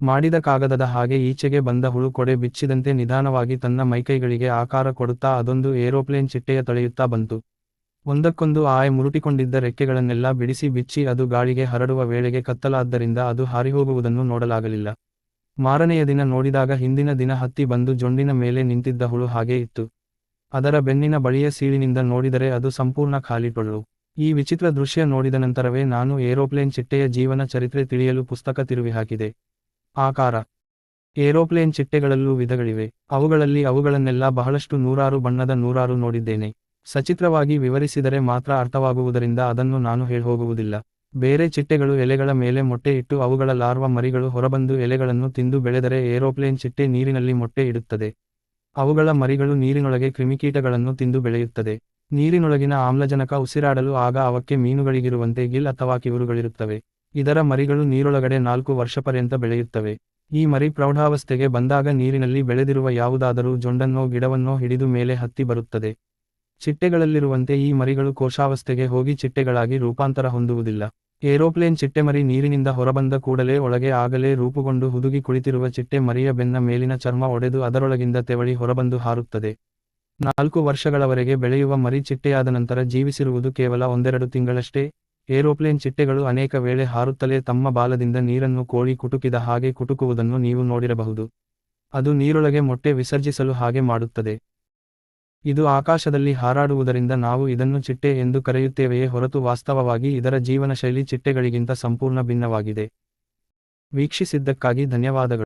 ಮಾಡಿದ ಕಾಗದದ ಹಾಗೆ ಈಚೆಗೆ ಬಂದ ಹುಳು ಕೊಡೆ ಬಿಚ್ಚಿದಂತೆ ನಿಧಾನವಾಗಿ ತನ್ನ ಮೈಕೈಗಳಿಗೆ ಆಕಾರ ಕೊಡುತ್ತಾ ಅದೊಂದು ಏರೋಪ್ಲೇನ್ ಚಿಟ್ಟೆಯ ತಳೆಯುತ್ತಾ ಬಂತು. ಒಂದಕ್ಕೊಂದು ಆಯ ಮುರುಟಿಕೊಂಡಿದ್ದ ರೆಕ್ಕೆಗಳನ್ನೆಲ್ಲ ಬಿಡಿಸಿ ಬಿಚ್ಚಿ ಅದು ಗಾಳಿಗೆ ಹರಡುವ ವೇಳೆಗೆ ಕತ್ತಲಾದ್ದರಿಂದ ಅದು ಹಾರಿಹೋಗುವುದನ್ನು ನೋಡಲಾಗಲಿಲ್ಲ. ಮಾರನೆಯ ದಿನ ನೋಡಿದಾಗ ಹಿಂದಿನ ದಿನ ಹತ್ತಿ ಬಂದು ಜೊಂಡಿನ ಮೇಲೆ ನಿಂತಿದ್ದ ಹುಳು ಹಾಗೇ ಇತ್ತು. ಅದರ ಬೆನ್ನಿನ ಬಳಿಯ ಸೀಳಿನಿಂದ ನೋಡಿದರೆ ಅದು ಸಂಪೂರ್ಣ ಖಾಲಿ ಟೊಳ್ಳು ಈ ವಿಚಿತ್ರ ದೃಶ್ಯ ನೋಡಿದ ನಂತರವೇ ನಾನು ಏರೋಪ್ಲೇನ್ ಚಿಟ್ಟೆಯ ಜೀವನ ಚರಿತ್ರೆ ತಿಳಿಯಲು ಪುಸ್ತಕ ತಿರುವಿ ಹಾಕಿದೆ. ಆಕಾರ. ಏರೋಪ್ಲೇನ್ ಚಿಟ್ಟೆಗಳಲ್ಲೂ ವಿಧಗಳಿವೆ. ಅವುಗಳಲ್ಲಿ ಅವುಗಳನ್ನೆಲ್ಲ ಬಹಳಷ್ಟು ನೂರಾರು ಬಣ್ಣದ ನೂರಾರು ನೋಡಿದ್ದೇನೆ. ಸಚಿತ್ರವಾಗಿ ವಿವರಿಸಿದರೆ ಮಾತ್ರ ಅರ್ಥವಾಗುವುದರಿಂದ ಅದನ್ನು ನಾನು ಹೇಳ್ಹೋಗುವುದಿಲ್ಲ. ಬೇರೆ ಚಿಟ್ಟೆಗಳು ಎಲೆಗಳ ಮೇಲೆ ಮೊಟ್ಟೆ ಇಟ್ಟು ಅವುಗಳ ಲಾರ್ವ ಮರಿಗಳು ಹೊರಬಂದು ಎಲೆಗಳನ್ನು ತಿಂದು ಬೆಳೆದರೆ ಏರೋಪ್ಲೇನ್ ಚಿಟ್ಟೆ ನೀರಿನಲ್ಲಿ ಮೊಟ್ಟೆ ಇಡುತ್ತದೆ. ಅವುಗಳ ಮರಿಗಳು ನೀರಿನೊಳಗೆ ಕ್ರಿಮಿಕೀಟಗಳನ್ನು ತಿಂದು ಬೆಳೆಯುತ್ತದೆ. ನೀರಿನೊಳಗಿನ ಆಮ್ಲಜನಕ ಉಸಿರಾಡಲು ಆಗ ಅವಕ್ಕೆ ಮೀನುಗಳಿಗಿರುವಂತೆ ಗಿಲ್ ಅಥವಾ ಕಿವುರುಗಳಿರುತ್ತವೆ. ಇದರ ಮರಿಗಳು ನೀರೊಳಗಡೆ ನಾಲ್ಕು ವರ್ಷಪರ್ಯಂತ ಬೆಳೆಯುತ್ತವೆ. ಈ ಮರಿ ಪ್ರೌಢಾವಸ್ಥೆಗೆ ಬಂದಾಗ ನೀರಿನಲ್ಲಿ ಬೆಳೆದಿರುವ ಯಾವುದಾದರೂ ಜೊಂಡನ್ನೋ ಗಿಡವನ್ನೋ ಹಿಡಿದು ಮೇಲೆ ಹತ್ತಿ ಬರುತ್ತದೆ. ಚಿಟ್ಟೆಗಳಲ್ಲಿರುವಂತೆ ಈ ಮರಿಗಳು ಕೋಶಾವಸ್ಥೆಗೆ ಹೋಗಿ ಚಿಟ್ಟೆಗಳಾಗಿ ರೂಪಾಂತರ ಹೊಂದುವುದಿಲ್ಲ. ಏರೋಪ್ಲೇನ್ ಚಿಟ್ಟೆಮರಿ ನೀರಿನಿಂದ ಹೊರಬಂದ ಕೂಡಲೇ ಒಳಗೆ ಆಗಲೇ ರೂಪುಗೊಂಡು ಹುದುಗಿ ಕುಳಿತಿರುವ ಚಿಟ್ಟೆ ಮರಿಯ ಬೆನ್ನ ಮೇಲಿನ ಚರ್ಮ ಒಡೆದು ಅದರೊಳಗಿಂದ ತೆವಳಿ ಹೊರಬಂದು ಹಾರುತ್ತದೆ. ನಾಲ್ಕು ವರ್ಷಗಳವರೆಗೆ ಬೆಳೆಯುವ ಮರಿ ಚಿಟ್ಟೆಯಾದ ನಂತರ ಜೀವಿಸಿರುವುದು ಕೇವಲ ಒಂದೆರಡು ತಿಂಗಳಷ್ಟೇ. ಏರೋಪ್ಲೇನ್ ಚಿಟ್ಟೆಗಳು ಅನೇಕ ವೇಳೆ ಹಾರುತ್ತಲೇ ತಮ್ಮ ಬಾಲದಿಂದ ನೀರನ್ನು ಕೋಳಿ ಕುಟುಕಿದ ಹಾಗೆ ಕುಟುಕುವುದನ್ನು ನೀವು ನೋಡಿರಬಹುದು. ಅದು ನೀರೊಳಗೆ ಮೊಟ್ಟೆ ವಿಸರ್ಜಿಸಲು ಹಾಗೆ ಮಾಡುತ್ತದೆ. ಇದು ಆಕಾಶದಲ್ಲಿ ಹಾರಾಡುವುದರಿಂದ ನಾವು ಇದನ್ನು ಚಿಟ್ಟೆ ಎಂದು ಕರೆಯುತ್ತೇವೆಯೇ ಹೊರತು ವಾಸ್ತವವಾಗಿ ಇದರ ಜೀವನ ಶೈಲಿ ಚಿಟ್ಟೆಗಳಿಗಿಂತ ಸಂಪೂರ್ಣ ಭಿನ್ನವಾಗಿದೆ. ವೀಕ್ಷಿಸಿದ್ದಕ್ಕಾಗಿ ಧನ್ಯವಾದಗಳು.